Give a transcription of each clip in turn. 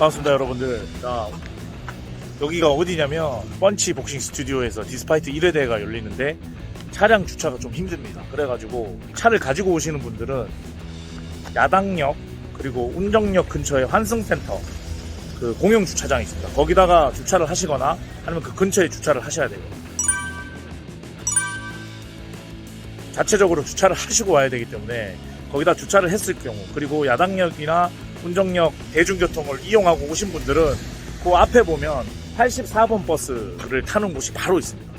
반갑습니다 여러분들. 자 여기가 어디냐면 펀치 복싱 스튜디오에서 디스파이트 1회 대회가 열리는데 차량 주차가 좀 힘듭니다. 그래가지고 차를 가지고 오시는 분들은 야당역 그리고 운정역 근처에 환승센터 그 공용 주차장이 있습니다. 거기다가 주차를 하시거나 아니면 그 근처에 주차를 하셔야 돼요. 자체적으로 주차를 하시고 와야 되기 때문에 거기다 주차를 했을 경우 그리고 야당역이나 운정역 대중교통을 이용하고 오신 분들은 그 앞에 보면 84번 버스를 타는 곳이 바로 있습니다.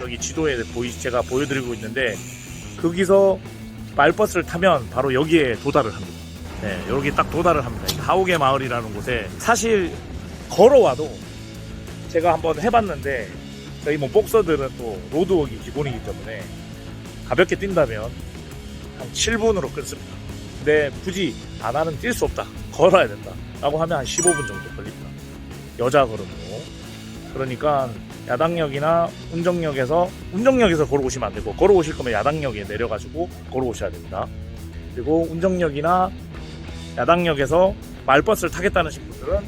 여기 지도에 제가 보여드리고 있는데 거기서 말버스를 타면 바로 여기에 도달을 합니다. 네, 여기 딱 도달을 합니다. 하우게 마을이라는 곳에 사실 걸어와도 제가 한번 해봤는데 저희 뭐 복서들은 또 로드워크 기본이기 때문에 가볍게 뛴다면 한 7분으로 끊습니다. 근데 굳이 아 나는 뛸 수 없다 걸어야 된다 라고 하면 한 15분 정도 걸립니다. 여자 걸음으로 그러니까 야당역이나 운정역에서 운정역에서 걸어오시면 안 되고 걸어오실 거면 야당역에 내려가지고 걸어오셔야 됩니다. 그리고 운정역이나 야당역에서 말버스를 타겠다는 분들은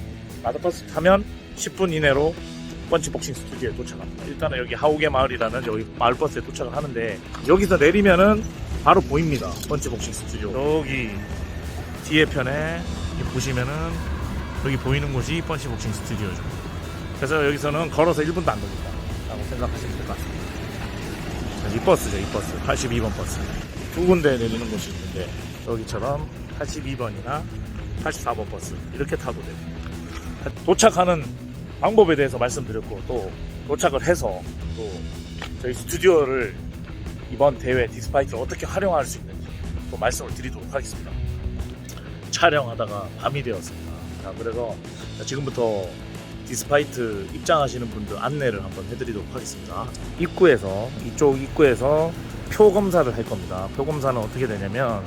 마을버스 타면 10분 이내로 펀치 복싱 스튜디오에 도착합니다. 일단은 여기 하우게 마을이라는 여기 마을 버스에 도착을 하는데 여기서 내리면은 바로 보입니다. 펀치 복싱 스튜디오. 여기 뒤에 편에 보시면은 여기 보이는 곳이 펀치 복싱 스튜디오죠. 그래서 여기서는 걸어서 1분도 안 걸린다. 라고 생각하시면 될 것 같습니다. 이 버스죠, 이 버스. 82번 버스. 두 군데 내리는 곳이 있는데 여기처럼 82번이나 84번 버스 이렇게 타도 되고 도착하는 방법에 대해서 말씀드렸고 또 도착을 해서 또 저희 스튜디오를 이번 대회 디스파이트를 어떻게 활용할 수 있는지 또 말씀을 드리도록 하겠습니다. 촬영하다가 밤이 되었습니다. 자, 그래서 지금부터 디스파이트 입장하시는 분들 안내를 한번 해드리도록 하겠습니다. 입구에서 이쪽 입구에서 표 검사를 할 겁니다. 표 검사는 어떻게 되냐면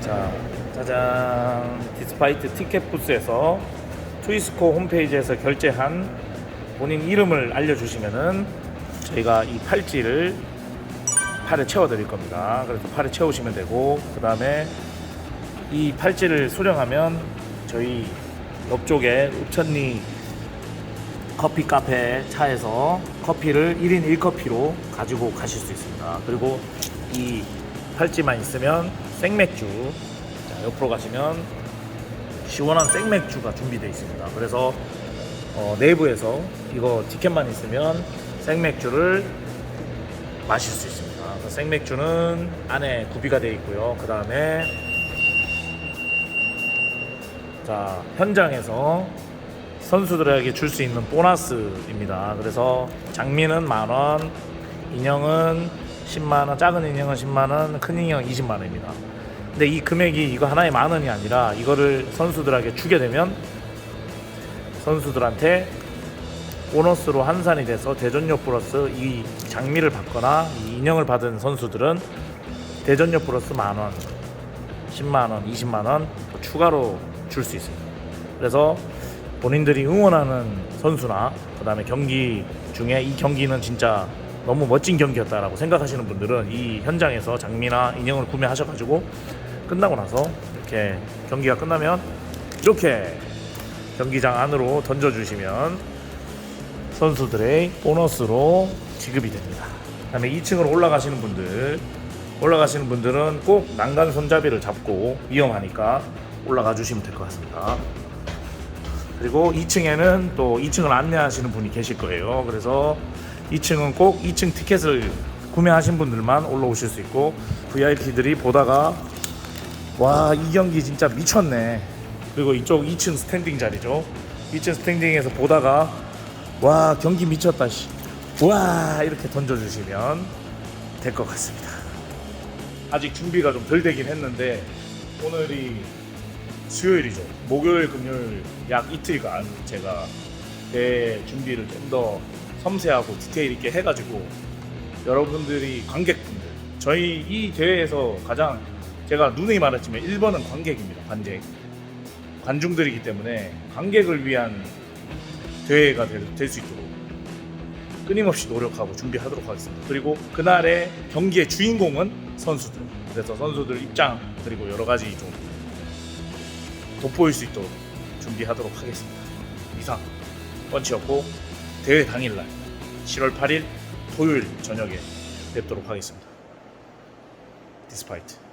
자 짜잔 디스파이트 티켓 부스에서 트위스코 홈페이지에서 결제한 본인 이름을 알려주시면은 저희가 이 팔찌를 팔에 채워드릴 겁니다. 그래서 팔에 채우시면 되고 그 다음에 이 팔찌를 수령하면 저희 옆쪽에 우천리 커피 카페 차에서 커피를 1인 1커피로 가지고 가실 수 있습니다. 그리고 이 팔찌만 있으면 생맥주 자, 옆으로 가시면 시원한 생맥주가 준비되어 있습니다. 그래서 어, 내부에서 이거 티켓만 있으면 생맥주를 마실 수 있습니다. 그 생맥주는 안에 구비가 되어 있고요. 그 다음에 자 현장에서 선수들에게 줄 수 있는 보너스입니다. 그래서 장미는 만 원, 인형은 10만 원, 작은 인형은 10만 원, 큰 인형 20만 원입니다. 근데 이 금액이 이거 하나에 만 원이 아니라 이거를 선수들에게 주게 되면 선수들한테 보너스로 환산이 돼서 대전료 플러스 이 장미를 받거나 이 인형을 받은 선수들은 대전료 플러스 만 원, 10만 원, 20만 원 추가로 줄 수 있습니다. 그래서 본인들이 응원하는 선수나 그다음에 경기 중에 이 경기는 진짜 너무 멋진 경기였다라고 생각하시는 분들은 이 현장에서 장미나 인형을 구매하셔가지고 끝나고 나서 이렇게 경기가 끝나면 이렇게 경기장 안으로 던져주시면 선수들의 보너스로 지급이 됩니다. 그 다음에 2층으로 올라가시는 분들 올라가시는 분들은 꼭 난간 손잡이를 잡고 위험하니까 올라가 주시면 될 것 같습니다. 그리고 2층에는 또 2층을 안내하시는 분이 계실 거예요. 그래서 2층은 꼭 2층 티켓을 구매하신 분들만 올라오실 수 있고 VIP들이 보다가 와 이 경기 진짜 미쳤네. 그리고 이쪽 2층 스탠딩 자리죠. 2층 스탠딩에서 보다가 와 경기 미쳤다 씨. 와 이렇게 던져 주시면 될 것 같습니다. 아직 준비가 좀 덜 되긴 했는데 오늘이 수요일이죠. 목요일, 금요일 약 이틀간 제가 내 준비를 좀 더 섬세하고 디테일 있게 해가지고 여러분들이 관객분들 저희 이 대회에서 가장 제가 누누이 말했지만 1번은 관객입니다. 관객 관중들이기 때문에 관객을 위한 대회가 될 수 있도록 끊임없이 노력하고 준비하도록 하겠습니다. 그리고 그날의 경기의 주인공은 선수들. 그래서 선수들 입장 그리고 여러 가지 좀 돋보일 수 있도록 준비하도록 하겠습니다. 이상 펀치였고 대회 당일날 7월 8일 토요일 저녁에 뵙도록 하겠습니다. 디스파이트.